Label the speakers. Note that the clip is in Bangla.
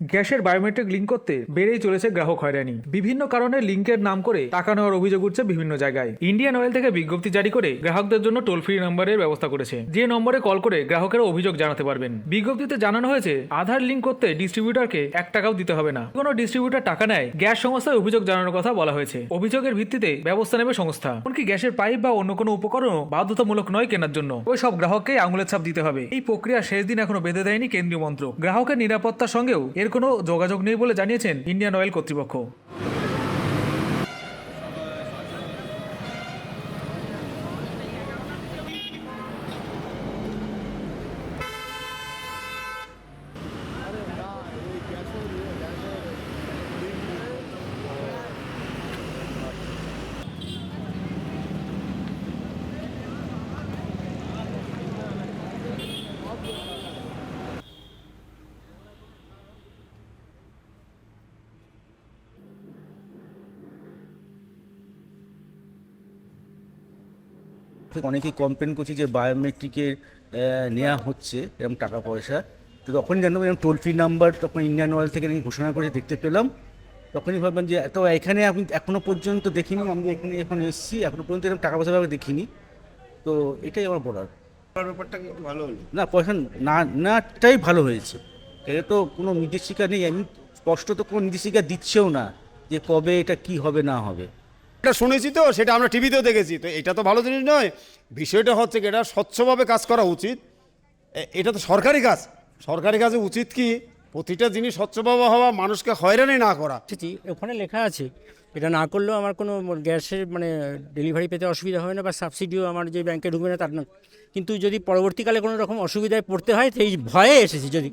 Speaker 1: গ্যাসের বায়োমেট্রিক লিঙ্ক করতে বেড়েই চলেছে গ্রাহক হয়রানি। বিভিন্ন কারণে লিঙ্কের নাম করে টাকা নেওয়ার অভিযোগ উঠছে বিভিন্ন জায়গায়। ইন্ডিয়ান অয়েল থেকে বিজ্ঞপ্তি জারি করে গ্রাহকদের জন্য টোল ফ্রি নম্বরের ব্যবস্থা করেছে। যে নম্বরে কল করে গ্রাহকেরা অভিযোগ জানাতে পারবেন। বিজ্ঞপ্তিতে জানানো হয়েছে, আধার লিঙ্ক করতে ডিস্ট্রিবিউটরকে এক টাকাও দিতে হবে না। কোনো ডিস্ট্রিবিউটর টাকা নেয়, গ্যাস সংস্থায় অভিযোগ জানানোর কথা বলা হয়েছে। অভিযোগের ভিত্তিতে ব্যবস্থা নেবে সংস্থা। এমনকি গ্যাসের পাইপ বা অন্য কোনো উপকরণ বাধ্যতামূলক নয় কেনার জন্য। ওই সব গ্রাহককেই আঙুলের ছাপ দিতে হবে। এই প্রক্রিয়া শেষ দিন এখনও বেঁধে দেয়নি কেন্দ্রীয় মন্ত্রক। গ্রাহকের নিরাপত্তার সঙ্গেও এর কোনো যোগাযোগ নেই বলে জানিয়েছেন ইন্ডিয়ান অয়েল কর্তৃপক্ষ।
Speaker 2: অনেকেই কমপ্লেন করছে যে বায়োমেট্রিকের নেওয়া হচ্ছে এরকম টাকা পয়সা। তো তখনই জানলাম এরকম টোল ফ্রি নাম্বার তখন ইন্ডিয়ান অয়েল থেকে নাকি ঘোষণা করে দেখতে পেলাম। তখনই ভাবলাম যে তো এখানে আমি এখনও পর্যন্ত দেখিনি আমি এখানে এখন এসেছি এখনও পর্যন্ত এরকম টাকা পয়সা ভাবে দেখিনি। তো এটাই আমার বলার।
Speaker 3: ব্যাপারটা ভালো হলো?
Speaker 2: না পয়সা না নাটাই ভালো হয়েছে। এটা তো কোনো নির্দেশিকা নেই আমি স্পষ্ট তো কোনো নির্দেশিকা দিচ্ছেও না যে কবে এটা কি হবে না হবে।
Speaker 3: এটা শুনেছি তো, সেটা আমরা টিভিতেও দেখেছি। তো এটা তো ভালো জিনিস নয়। বিষয়টা হচ্ছে এটা স্বচ্ছভাবে কাজ করা উচিত। এটা তো সরকারি কাজ। সরকারি কাজে উচিত কি, প্রতিটা জিনিস স্বচ্ছভাবে হওয়া, মানুষকে হয়রানি না করা।
Speaker 4: ওখানে লেখা আছে, এটা না করলেও আমার কোনো গ্যাসের মানে ডেলিভারি পেতে অসুবিধা হয় না বা সাবসিডিও আমার যে ব্যাংকে ঢুকবে না, তার না। কিন্তু যদি পরবর্তীকালে কোনো রকম অসুবিধায় পড়তে হয়, সেই ভয়ে এসেছি যদি।